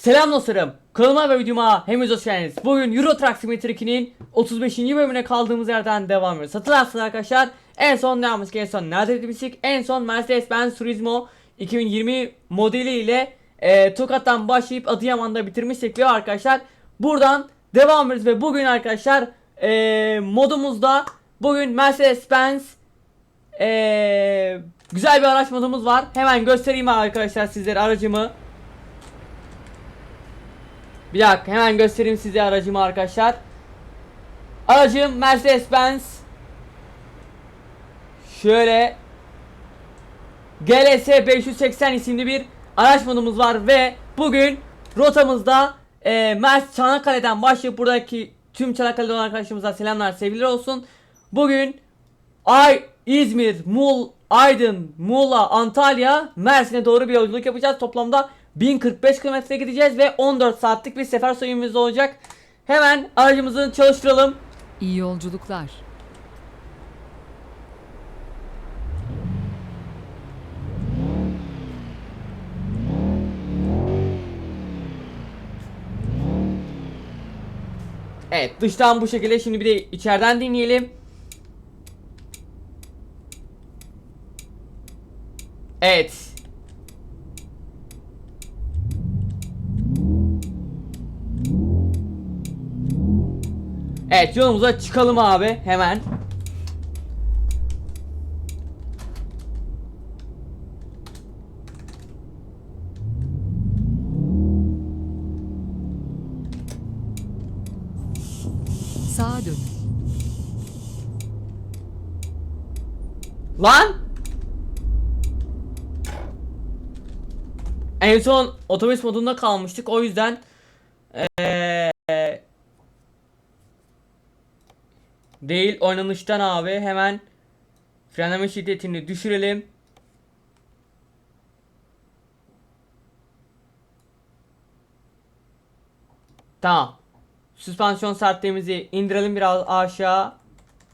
Selam dostlarım. Kanalıma ve videoma hepiniz hoş geldiniz. Bugün Euro Truck Simulator 2'nin 35. bölümüne kaldığımız yerden devam ediyoruz. Hatırlarsınız arkadaşlar. En son ne yapmıştık? En son nerede demiştik? En son Mercedes-Benz Turismo 2020 modeli ile e, Tokat'tan başlayıp Adıyaman'da bitirmiştik ve arkadaşlar buradan devam ediyoruz ve bugün arkadaşlar e, modumuzda bugün Mercedes-Benz e, güzel bir araç modumuz var. Hemen göstereyim arkadaşlar sizlere aracımı. Bir dakika hemen göstereyim size aracımı arkadaşlar. Aracım Mercedes-Benz. Şöyle GLS 580 isimli bir araç modumuz var ve bugün rotamızda e, Mers Çanakkale'den başlayıp buradaki tüm Çanakkale'de olan arkadaşlarımıza selamlar sevgiler olsun. Bugün Ay İzmir, Mul, Aydın, Muğla, Antalya, Mersin'e doğru bir yolculuk yapacağız. Toplamda 1045 kilometre gideceğiz ve 14 saatlik bir sefer soyumumuz olacak. Hemen aracımızı çalıştıralım. İyi yolculuklar. Evet dıştan bu şekilde şimdi bir de içeriden dinleyelim. Evet. Evet yolumuza çıkalım abi hemen. Sağa dönün. Lan! En son otobüs modunda kalmıştık o yüzden değil oynanıştan abi hemen frenleme şiddetini düşürelim. Tamam. Süspansiyon sertliğimizi indirelim biraz aşağı.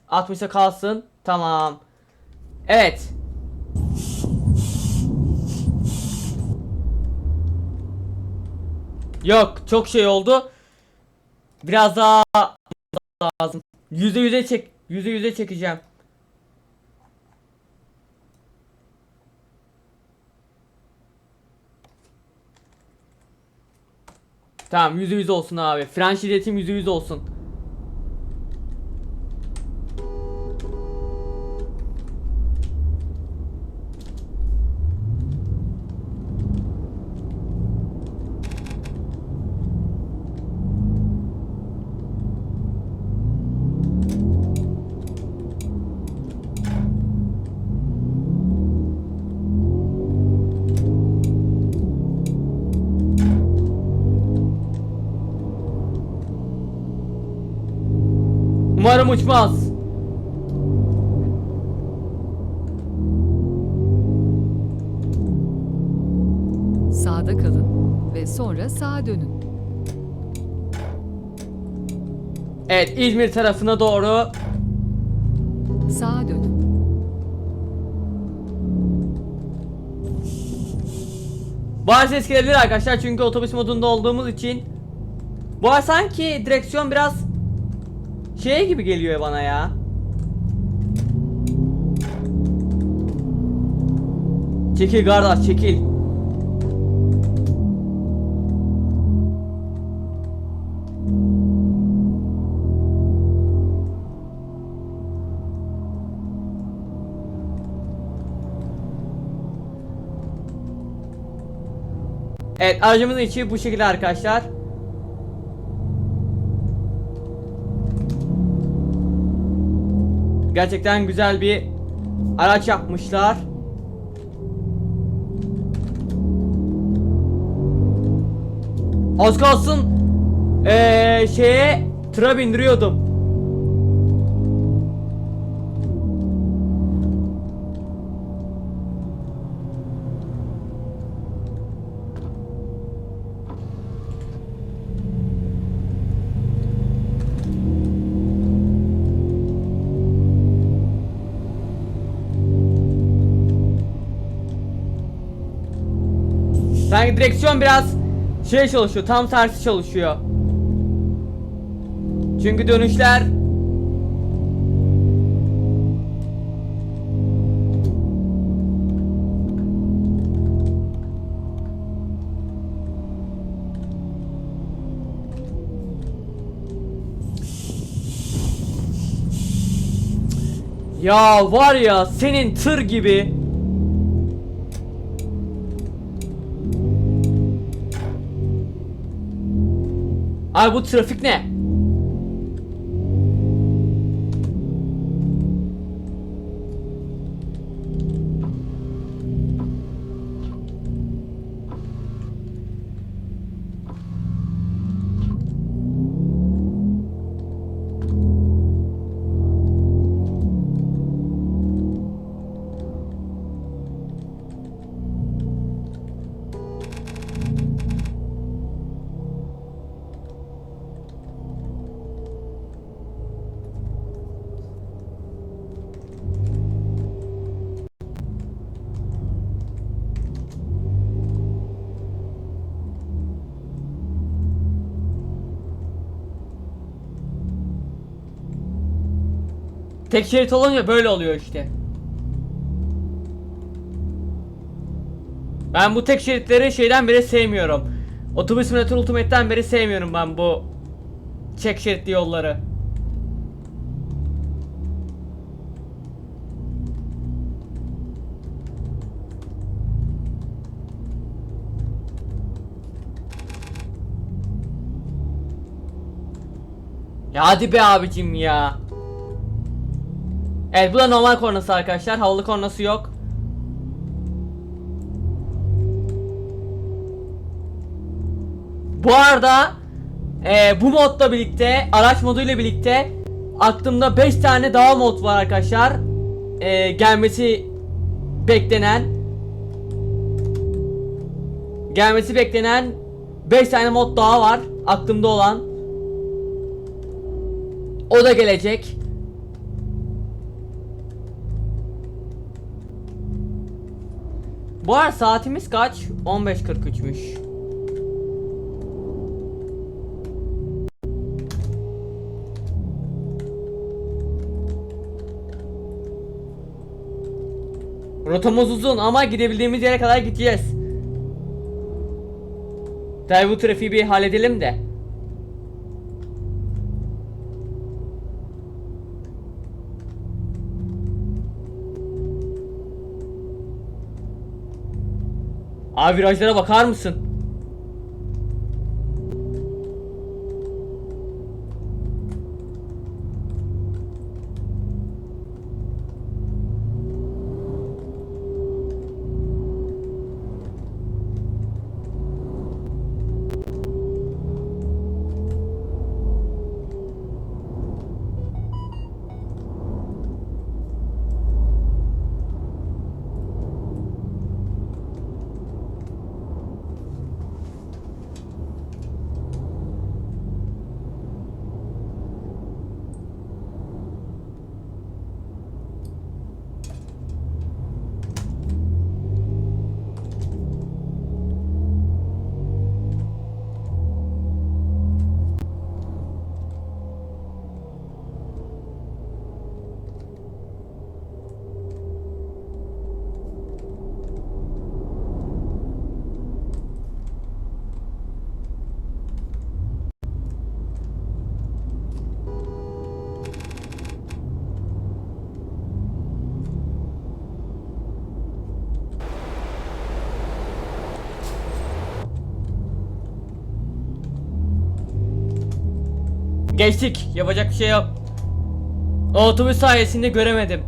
60'a kalsın. Tamam. Evet. Yok çok şey oldu. Biraz daha lazım. Yüzde yüze çek. Yüzde yüze çekeceğim. Tamam yüzde yüz olsun abi. Fren şiddetim yüzde yüz olsun. Uçmaz. Sağda kalın ve sonra sağa dönün. Evet İzmir tarafına doğru. Sağa dönün. Bazı ses gelebilir arkadaşlar çünkü otobüs modunda olduğumuz için. Bu arada sanki direksiyon biraz şey gibi geliyor bana ya. Çekil kardeş çekil. Evet aracımızın içi bu şekilde arkadaşlar. Gerçekten güzel bir araç yapmışlar. Az kalsın ee, şeye tıra bindiriyordum. Direksiyon biraz şey çalışıyor. Tam tersi çalışıyor. Çünkü dönüşler Ya var ya senin tır gibi Ay bu trafik ne? Tek şerit olunca böyle oluyor işte. Ben bu tek şeritleri şeyden beri sevmiyorum. Otobüs Simulator Ultimate'den beri sevmiyorum ben bu çek şeritli yolları. Ya hadi be abicim ya. Evet bu da normal kornası arkadaşlar. Havalı kornası yok. Bu arada e, bu modla birlikte araç moduyla birlikte aklımda 5 tane daha mod var arkadaşlar. E, gelmesi beklenen gelmesi beklenen 5 tane mod daha var aklımda olan. O da gelecek. Bu arada saatimiz kaç? 15.43'müş. Rotamız uzun ama gidebildiğimiz yere kadar gideceğiz. Tabi bu trafiği bir halledelim de. Abi virajlara bakar mısın? Geçtik. Yapacak bir şey yok. O otobüs sayesinde göremedim.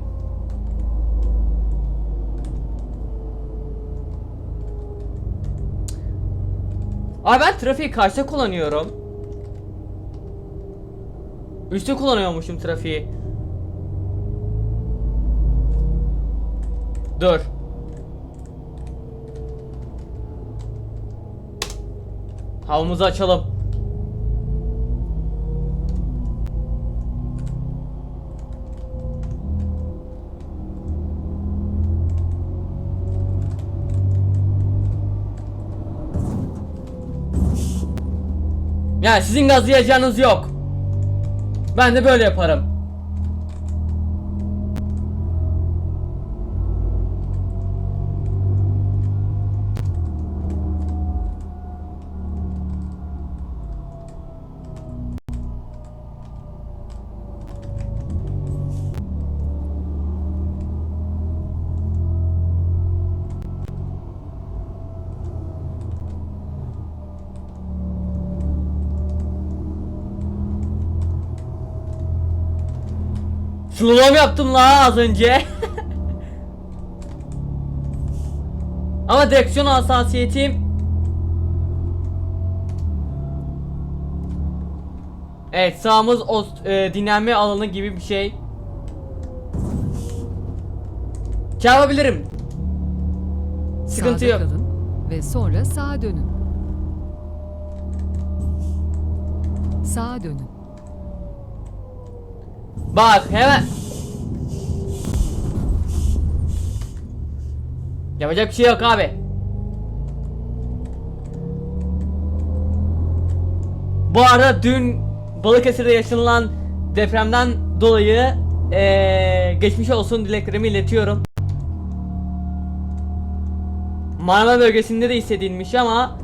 Abi ben trafiği kaçta kullanıyorum? Üçte kullanıyormuşum trafiği. Dur. Havamızı açalım. Yani sizin gazlayacağınız yok. Ben de böyle yaparım. Slalom yaptım la az önce. Ama direksiyon hassasiyetim Evet sağımız o e, dinlenme alanı gibi bir şey. Çarpabilirim. Sıkıntı Sağda yok. kalın ve sonra sağa dönün. Sağa dönün. Bak hemen. Yapacak bir şey yok abi. Bu arada dün Balıkesir'de yaşanılan depremden dolayı eee, geçmiş olsun dileklerimi iletiyorum. Marmara bölgesinde de hissedilmiş ama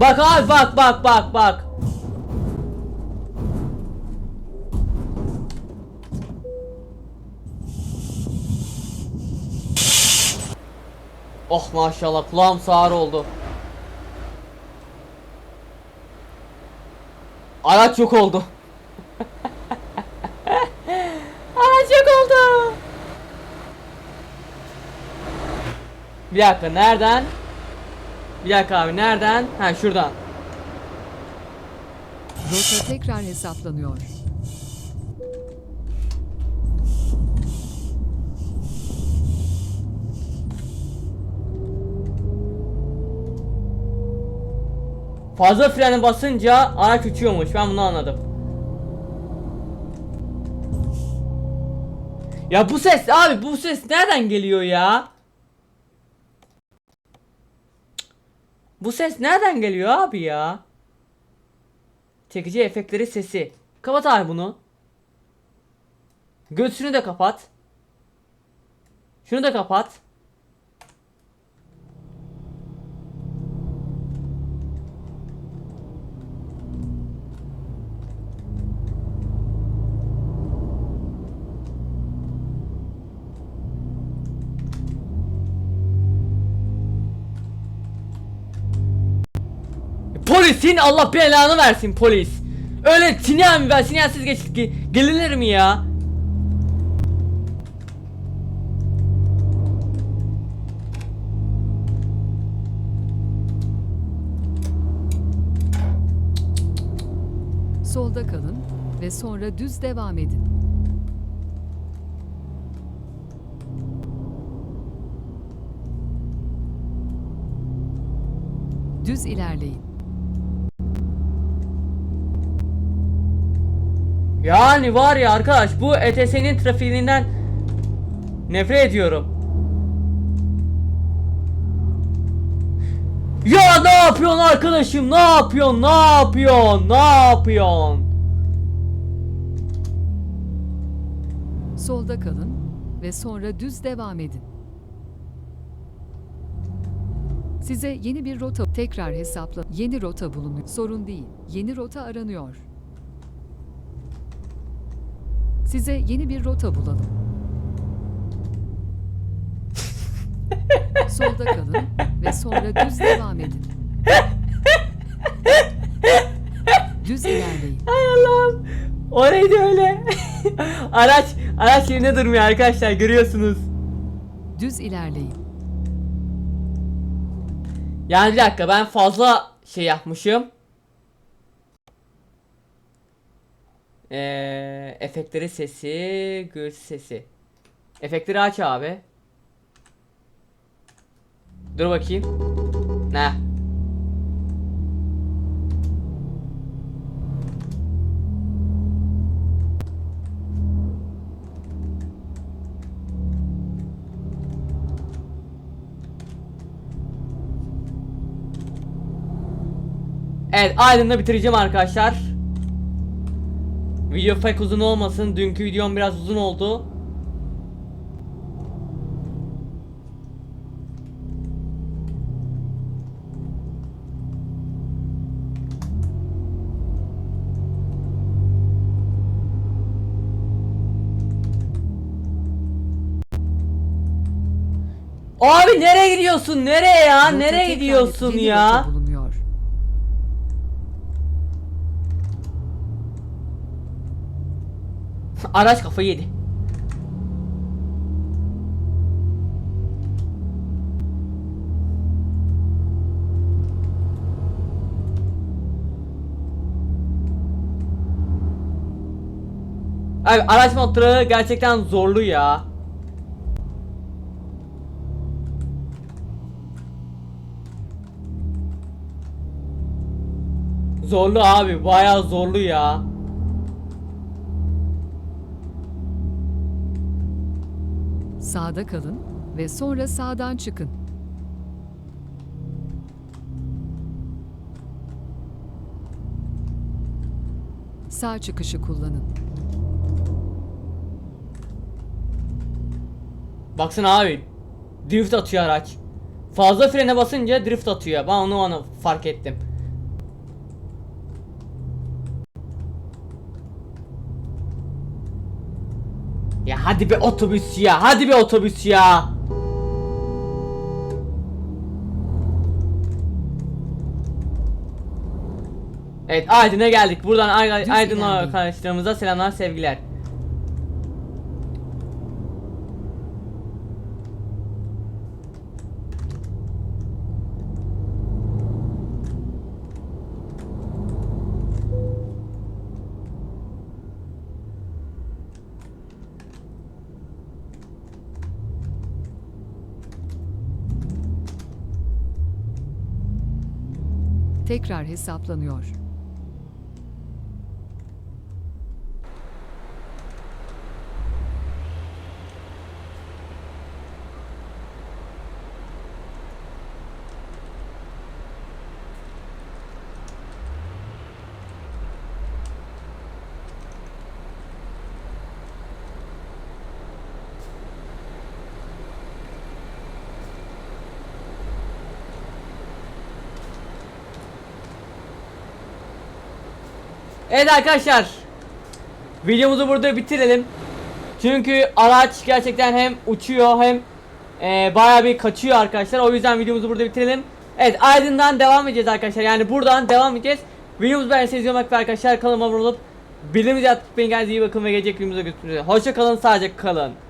Bak abi bak bak bak bak. Oh maşallah kulağım sağır oldu. Araç yok oldu. Araç yok oldu. Bir dakika nereden? Bir dakika abi nereden? Ha şuradan. Rota tekrar hesaplanıyor. Fazla freni basınca araç uçuyormuş. Ben bunu anladım. Ya bu ses abi bu ses nereden geliyor ya? Bu ses nereden geliyor abi ya? Çekici efektleri sesi. Kapat abi bunu. Göğsünü de kapat. Şunu da kapat. Polisin Allah belanı versin polis. Öyle sinyal mi ver sinyalsiz geç ge- gelinir mi ya? Solda kalın ve sonra düz devam edin. Düz ilerleyin. Yani var ya arkadaş bu ETS'nin trafiğinden nefret ediyorum. Ya ne yapıyorsun arkadaşım? Ne yapıyorsun? Ne yapıyorsun? Ne yapıyorsun? Solda kalın ve sonra düz devam edin. Size yeni bir rota tekrar hesapla. Yeni rota bulunuyor. Sorun değil. Yeni rota aranıyor. Size yeni bir rota bulalım. Solda kalın ve sonra düz devam edin. Düz ilerleyin. Ay Allah'ım. O neydi öyle? araç araç yerine durmuyor arkadaşlar görüyorsunuz. Düz ilerleyin. Yani bir dakika ben fazla şey yapmışım. Ee, efektleri sesi, göğüs sesi. Efektleri aç abi. Dur bakayım. Ne? Evet Aydın'da bitireceğim arkadaşlar. Video pek uzun olmasın. Dünkü videom biraz uzun oldu. Abi nereye gidiyorsun? Nereye ya? Nereye gidiyorsun ya? rota bulunuyor. Araç kafayı yedi. Abi araç modları gerçekten zorlu ya. Zorlu abi, bayağı zorlu ya. Sağda kalın ve sonra sağdan çıkın. Sağ çıkışı kullanın. Baksana abi. Drift atıyor araç. Fazla frene basınca drift atıyor. Ben onu onu fark ettim. Ya hadi bir otobüs ya. Hadi bir otobüs ya. Evet Aydın'a geldik. Buradan Aydın ilerleyin. arkadaşlarımıza selamlar sevgiler. Tekrar hesaplanıyor. Evet arkadaşlar. Videomuzu burada bitirelim. Çünkü araç gerçekten hem uçuyor hem e, bayağı bir kaçıyor arkadaşlar. O yüzden videomuzu burada bitirelim. Evet Aydın'dan devam edeceğiz arkadaşlar. Yani buradan devam edeceğiz. Videomuzu beğendiyseniz yorum yapmayı arkadaşlar. Kanalıma abone olup bildirimimizi atmayı. Kendinize iyi bakın ve gelecek videomuzda görüşmek üzere. Hoşça kalın, sağlıcakla kalın.